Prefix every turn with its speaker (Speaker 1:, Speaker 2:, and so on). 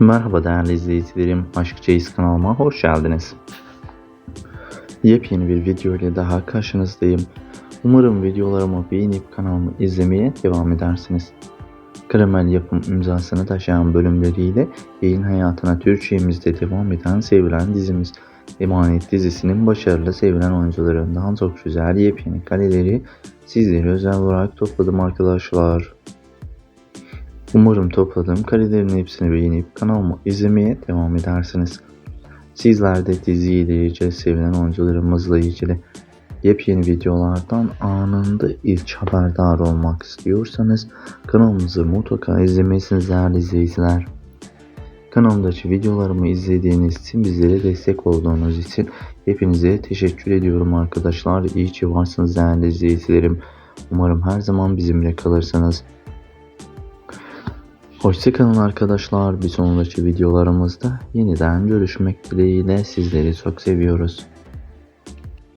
Speaker 1: Merhaba değerli izleyicilerim, Aşk Çeyiz kanalıma hoş geldiniz. Yepyeni bir video ile daha karşınızdayım. Umarım videolarımı beğenip kanalımı izlemeye devam edersiniz. Karamel yapım imzasını taşıyan bölümleriyle yayın hayatına Türkçemizde devam eden sevilen dizimiz Emanet dizisinin başarılı sevilen oyuncularından çok güzel yepyeni kareleri sizlere özel olarak topladım arkadaşlar. Umarım topladığım karelerin hepsini beğenip kanalımı izlemeye devam edersiniz. Sizler de diziyle ilgili sevilen oyuncularımızla ilgili yepyeni videolardan anında ilk haberdar olmak istiyorsanız kanalımızı mutlaka izlemesiniz değerli izleyiciler. Kanalımdaki videolarımı izlediğiniz için bizlere destek olduğunuz için hepinize teşekkür ediyorum arkadaşlar. İyi ki varsınız değerli izleyicilerim. Umarım her zaman bizimle kalırsınız. Hoşçakalın arkadaşlar. Bir sonraki videolarımızda yeniden görüşmek dileğiyle sizleri çok seviyoruz.